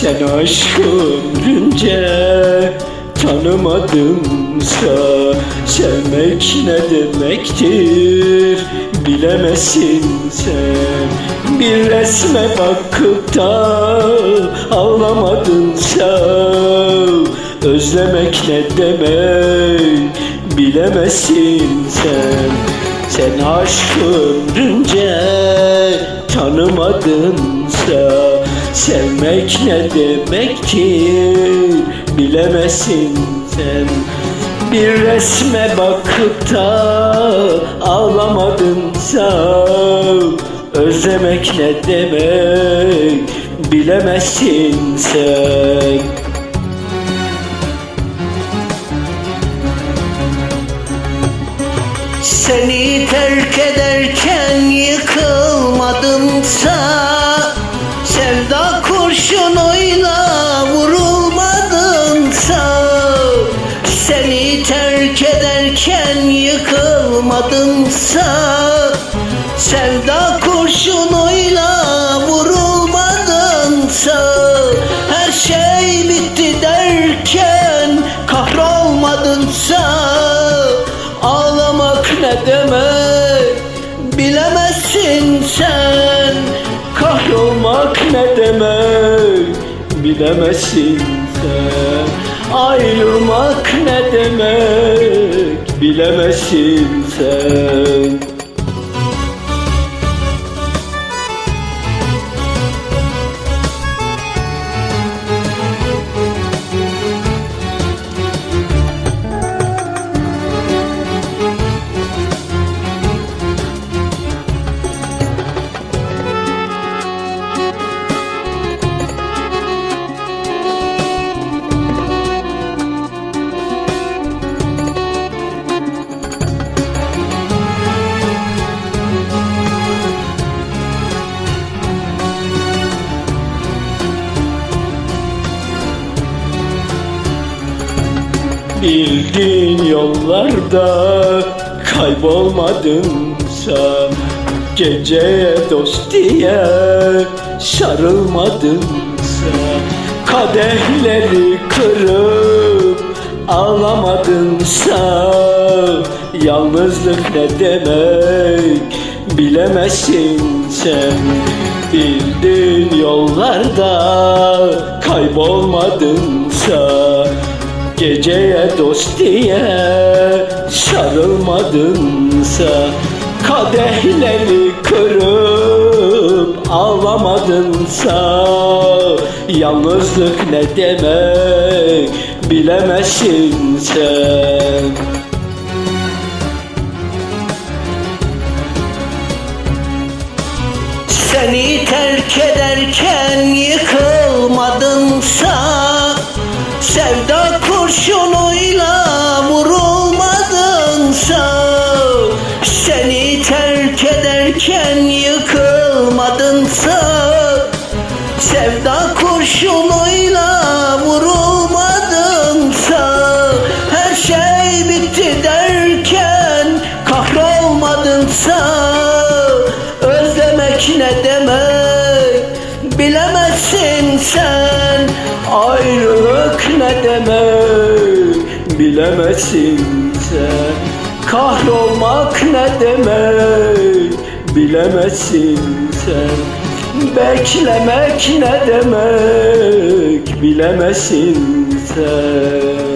Sen aşkı ömrünce tanımadımsa Sevmek ne demektir bilemezsin sen. Bir resme bakıp da ağlamadınsa Özlemek ne demek bilemezsin sen. Sen aşkı ömrünce tanımadınsa Sevmek ne demektir bilemezsin sen. Bir resme bakıp da ağlamadınsa Özlemek ne demek? Bilemezsin sen. Seni terk ederken yıkılmadımsa Seni terk ederken yıkılmadımsa Sevda kurşunuyla vurulmadımsa Her şey bitti derken kahrolmadımsa Ağlamak ne demek bilemezsin sen Kahrolmak ne demek bilemezsin sen Ayrılmak bilemezsin sen Bildiğin yollarda kaybolmadınsa Geceye dost diye sarılmadınsa Kadehleri kırıp ağlamadınsa Yalnızlık ne demek bilemezsin sen. Bildiğin yollarda kaybolmadınsa Geceye dost diye sarılmadınsa Kadehleri kırıp ağlamadınsa Yalnızlık ne demek bilemezsin sen ederken yıkılmadınsa Sevda kurşunuyla vurulmadınsa Her şey bitti derken kahrolmadınsa Özlemek ne demek bilemezsin sen Ayrılık ne demek bilemezsin sen Kahrolmak ne demek bilemezsin sen. Beklemek ne demek? Bilemezsin sen